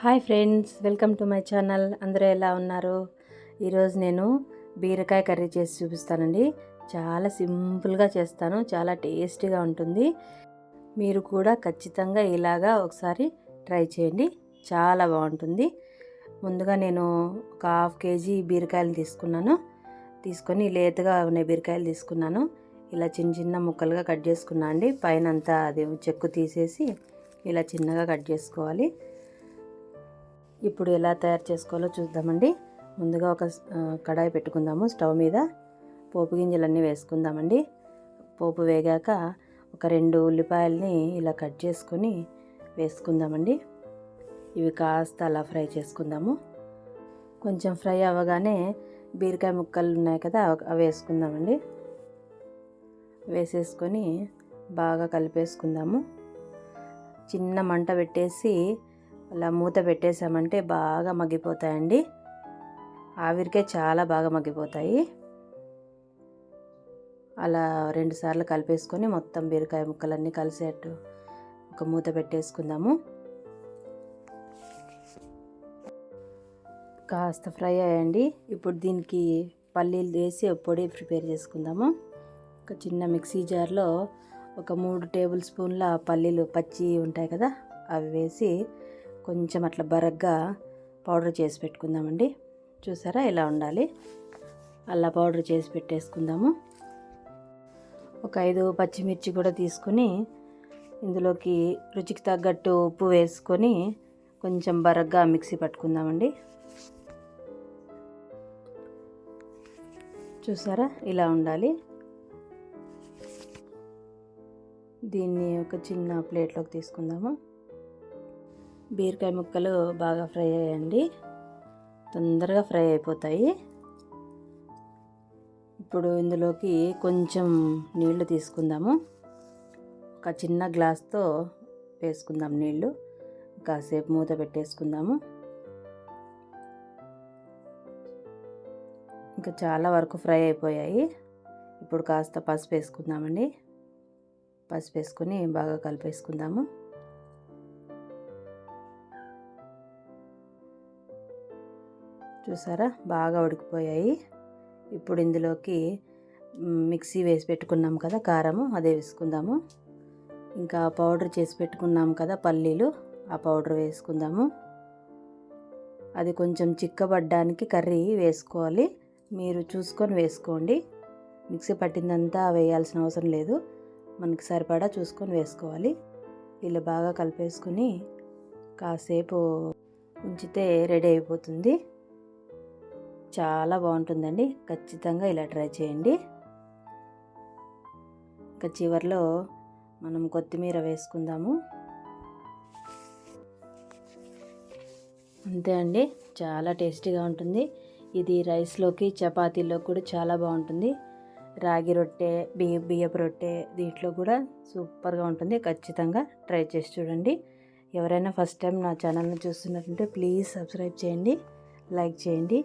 Hi friends welcome to my channel. అందరూ ఎలా ఉన్నారు? ఈరోజు నేను బీరకాయ కర్రీ చేసి చూపిస్తానండి. చాలా సింపుల్గా చేస్తాను చాలా టేస్టీగా ఉంటుంది. మీరు కూడా ఖచ్చితంగా ఇలాగా ఒకసారి ట్రై చేయండి చాలా బాగుంటుంది. ముందుగా నేను ఒక హాఫ్ కేజీ బీరకాయలు తీసుకున్నాను. తీసుకొని లేతగా ఉన్న బీరకాయలు తీసుకున్నాను. ఇలా చిన్న చిన్న ముక్కలుగా కట్ చేసుకున్నా అండి. పైన అంతా అది చెక్కు తీసేసి ఇలా చిన్నగా కట్ చేసుకోవాలి. ఇప్పుడు ఎలా తయారు చేసుకోవాలో చూద్దామండి. ముందుగా ఒక కడాయి పెట్టుకుందాము స్టవ్ మీద. పోపు గింజలన్నీ వేసుకుందామండి. పోపు వేగాక ఒక రెండు ఉల్లిపాయల్ని ఇలా కట్ చేసుకొని వేసుకుందామండి. ఇవి కాస్త అలా ఫ్రై చేసుకుందాము. కొంచెం ఫ్రై అవ్వగానే బీరకాయ ముక్కలు ఉన్నాయి కదా అవి వేసుకుందామండి. వేసేసుకొని బాగా కలిపేసుకుందాము. చిన్న మంట పెట్టేసి అలా మూత పెట్టేసామంటే బాగా మగ్గిపోతాయండి. ఆవిరికే చాలా బాగా మగ్గిపోతాయి. అలా రెండుసార్లు కలిపేసుకొని మొత్తం బీరకాయ ముక్కలన్నీ కలిసేట్టు ఒక మూత పెట్టేసుకుందాము. కాస్త ఫ్రై అయ్యండి. ఇప్పుడు దీనికి పల్లీలు వేసి పొడి ప్రిపేర్ చేసుకుందాము. ఒక చిన్న మిక్సీ జార్లో ఒక మూడు టేబుల్ స్పూన్ల పల్లీలు పచ్చి ఉంటాయి కదా అవి వేసి కొంచెం అట్లా బరగ్గా పౌడర్ చేసి పెట్టుకుందామండి. చూసారా? ఇలా ఉండాలి. అల్లా పౌడర్ చేసి పెట్టేసుకుందాము. ఒక ఐదు పచ్చిమిర్చి కూడా తీసుకుని ఇందులోకి రుచికి తగ్గట్టు ఉప్పు వేసుకొని కొంచెం బరగ్గా మిక్సీ పట్టుకుందామండి. చూసారా? ఇలా ఉండాలి. దీన్ని ఒక చిన్న ప్లేట్లోకి తీసుకుందాము. బీరకాయ ముక్కలు బాగా ఫ్రై అయ్యండి. తొందరగా ఫ్రై అయిపోతాయి. ఇప్పుడు ఇందులోకి కొంచెం నీళ్ళు తీసుకుందాము. ఒక చిన్న గ్లాస్తో వేసుకుందాం నీళ్ళు. కాసేపు మూత పెట్టేసుకుందాము. ఇంకా చాలా వరకు ఫ్రై అయిపోయాయి. ఇప్పుడు కాస్త పసుపు వేసుకుందామండి. పసుపు వేసుకొని బాగా కలిపేసుకుందాము. చూసారా? బాగా ఉడికిపోయాయి. ఇప్పుడు ఇందులోకి మిక్సీ వేసి పెట్టుకున్నాం కదా కారము అదే వేసుకుందాము. ఇంకా పౌడర్ చేసి పెట్టుకున్నాం కదా పల్లీలు ఆ పౌడర్ వేసుకుందాము. అది కొంచెం చిక్కబడ్డానికి కర్రీ వేసుకోవాలి. మీరు చూసుకొని వేసుకోండి. మిక్సీ పట్టిందంతా వేయాల్సిన అవసరం లేదు. మనకి సరిపడా చూసుకొని వేసుకోవాలి. ఇలా బాగా కలిపేసుకుని కాసేపు ఉంచితే రెడీ అయిపోతుంది. చాలా బాగుంటుందండి. ఖచ్చితంగా ఇలా ట్రై చేయండి. ఇంకా చివరిలో మనం కొత్తిమీర వేసుకుందాము. అంతే అండి. చాలా టేస్టీగా ఉంటుంది. ఇది రైస్లోకి చపాతీలో కూడా చాలా బాగుంటుంది. రాగి రొట్టె బియ్య బియ్యపు రొట్టె దీంట్లో కూడా సూపర్గా ఉంటుంది. ఖచ్చితంగా ట్రై చేసి చూడండి. ఎవరైనా ఫస్ట్ టైం నా ఛానల్ని చూస్తున్నట్టుంటే ప్లీజ్ సబ్స్క్రైబ్ చేయండి. లైక్ చేయండి.